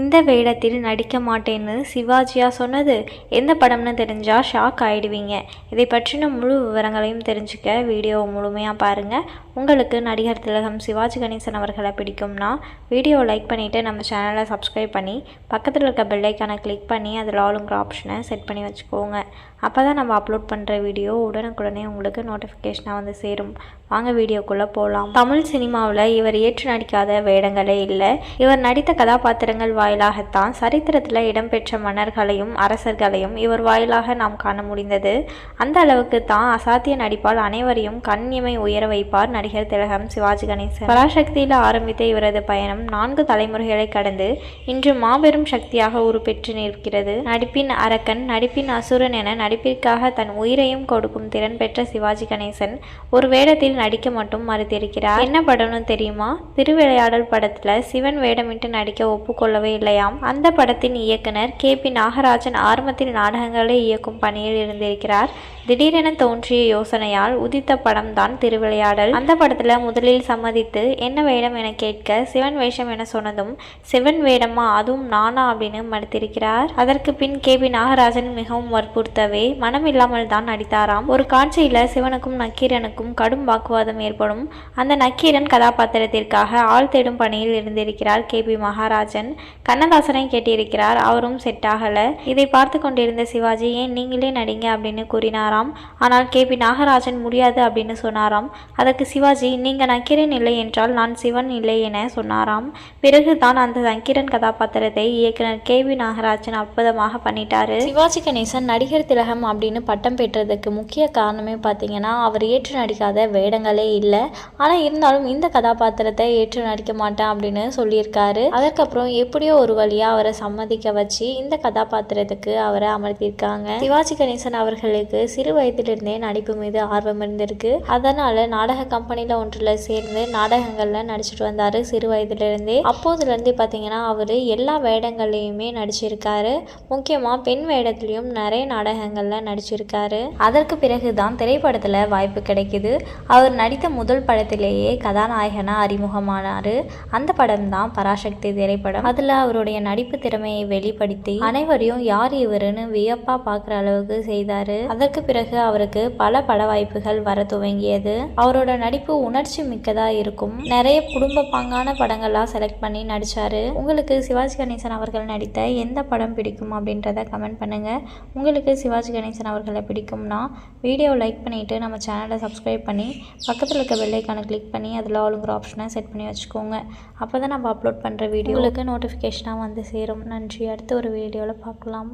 இந்த வேடத்தில் நடிக்க மாட்டேன்னு சிவாஜியா சொன்னது எந்த படம்னு தெரிஞ்சால் ஷாக் ஆகிடுவீங்க இதை பற்றின முழு விவரங்களையும் தெரிஞ்சுக்க வீடியோவை முழுமையாக பாருங்கள் உங்களுக்கு நடிகர் திலகம் சிவாஜி கணேசன் அவர்களை பிடிக்கும்னா வீடியோவை லைக் பண்ணிவிட்டு நம்ம சேனலை சப்ஸ்கிரைப் பண்ணி பக்கத்தில் இருக்க பெல்லைக்கானை கிளிக் பண்ணி அதில் ஆளுங்கிற ஆப்ஷனை செட் பண்ணி வச்சுக்கோங்க. அப்போ தான் நம்ம அப்லோட் பண்ணுற வீடியோ உடனுக்குடனே உங்களுக்கு நோட்டிஃபிகேஷனாக வந்து சேரும். வாங்க வீடியோக்குள்ளே போகலாம் தமிழ் சினிமாவில் இவர் ஏற்று நடிக்காத வேடங்களே இல்லை. இவர் நடித்த கதாபாத்திரங்கள் வாயிலாகத்தான் சரித்திரத்தில் இடம்பெற்ற மன்னர்களையும் அரசர்களையும் இவர் வாயிலாக நாம் காண முடிந்தது. அந்த அளவுக்கு தான் அசாத்திய நடிப்பால் அனைவரையும் கண்ணிமை உயர வைப்பார் நடிகர் திலகம் சிவாஜி கணேசன். பராசக்தியில் ஆரம்பித்த இவரது பயணம் நான்கு தலைமுறைகளை கடந்து இன்று மாபெரும் சக்தியாக உருப்பெற்று நிற்கிறது. நடிப்பின் அரக்கன் நடிப்பின் அசுரன் என நடிப்பிற்காக தன் உயிரையும் கொடுக்கும் திறன் பெற்ற சிவாஜி கணேசன் ஒரு வேடத்தில் நடிக்க மட்டும் மறுத்திருக்கிறார். என்ன படம்னு தெரியுமா? திருவிளையாடல் படத்துல சிவன் வேடமிட்டு நடிக்க ஒப்புக்கொள்ளவே இல்லையாம் அந்த படத்தின் இயக்குனர் கே பி நாகராஜன் ஆரம்பத்தில் நாடகங்களை இயக்கும் பணியில் இருந்திருக்கிறார். திடீரென தோன்றிய யோசனையால் உதித்த படம் தான் திருவிளையாடல். அந்த படத்துல முதலில் சம்மதித்து என்ன வேடம் என கேட்க சிவன் வேஷம் என சொன்னதும் சிவன் வேடமா? அதுவும் நானா? அப்படின்னு மறுத்திருக்கிறார். அதற்கு பின் கே. பி. நாகராஜன் மிகவும் வற்புறுத்தவே மனம் இல்லாமல் தான் நடித்தாராம். ஒரு காட்சியில சிவனுக்கும் நக்கீரனுக்கும் கடும் வாக்குவாதம் ஏற்படும். அந்த நக்கீரன் கதாபாத்திரத்திற்காக ஆள் தேடும் பணியில் இருந்திருக்கிறார் கே. பி. மகாராஜன். கண்ணதாசனை கேட்டிருக்கிறார். அவரும் செட் ஆகல இதை பார்த்து கொண்டிருந்த சிவாஜி ஏன் நீங்களே நடிங்க? அப்படின்னு கூறினாராம். ஆனால் கே. பி. நாகராஜன் முடியாது அப்படின்னு சொன்னாராம். அதற்கு சிவாஜி நீங்கள் நக்கீரன் இல்லை என்றால் நான் சிவன் இல்லை என சொன்னாராம். பிறகு தான் அந்த நக்கீரன் கதாபாத்திரத்தை இயக்குனர் கே. வி நாகராஜன் அற்புதமாக பண்ணிட்டாரு. சிவாஜி கணேசன் நடிகர் திலகம் அப்படின்னு பட்டம் பெற்றதுக்கு முக்கிய காரணமே பார்த்தீங்கன்னா அவர் ஏற்று நடிக்காத வேடங்களே இல்லை. ஆனால் இருந்தாலும் இந்த கதாபாத்திரத்தை ஏற்று நடிக்க மாட்டேன் அப்படின்னு சொல்லியிருக்காரு. அதற்கப்புறம் எப்படியோ ஒரு வழியாக அவரை சம்மதிக்க வச்சு இந்த கதாபாத்திரத்துக்கு அவரை அமர்த்தியிருக்காங்க. சிவாஜி கணேசன் அவர்களுக்கு சிறு வயதிலிருந்தே நடிப்பு மீது ஆர்வம் இருந்திருக்கு. அதனால நாடக கம்பெனியில் ஒன்றில் சேர்ந்து நாடகங்களில் நடிச்சிட்டு வந்தார் சிறு வயதிலிருந்தே. அப்போதுலேருந்தே பார்த்தீங்கன்னா அவர் எல்லா வேடங்களையுமே நடிச்சிருக்காரு. முக்கியமாக பெண் வேடத்துலையும் நிறைய நாடகங்களில் நடிச்சிருக்காரு. அதற்கு பிறகு தான் திரைப்படத்தில் வாய்ப்பு கிடைக்குது. அவர் நடித்த முதல் படத்திலேயே கதாநாயகனாக அறிமுகமானார். அந்த படம் தான் பராசக்தி திரைப்படம். அதில் அவருடைய நடிப்பு திறமையை வெளிப்படுத்தி அனைவரையும் யார் இவருன்னு வியப்பாக பார்க்குற அளவுக்கு செய்தார். அதற்கு பிறகு பிறகு அவருக்கு பல பட வாய்ப்புகள் வர துவங்கியது. அவரோட நடிப்பு உணர்ச்சி மிக்கதாக இருக்கும். நிறைய குடும்ப பாங்கான படங்கள்லாம் செலக்ட் பண்ணி நடிச்சாரு. உங்களுக்கு சிவாஜி கணேசன் அவர்கள் நடித்த எந்த படம் பிடிக்கும் அப்படின்றத கமெண்ட் பண்ணுங்கள் உங்களுக்கு சிவாஜி கணேசன் அவர்களை பிடிக்கும்னா வீடியோ லைக் பண்ணிவிட்டு நம்ம சேனலை சப்ஸ்கிரைப் பண்ணி பக்கத்தில் இருக்க பெல்லைக்கான கிளிக் பண்ணி அதில் ஆளுங்கிற ஆப்ஷனை செட் பண்ணி வச்சுக்கோங்க. அப்போ தான் நம்ம அப்லோட் பண்ணுற வீடியோ உங்களுக்கு நோட்டிஃபிகேஷனாக வந்து சேரும். நன்றி. அடுத்த ஒரு வீடியோவில் பார்க்கலாம்.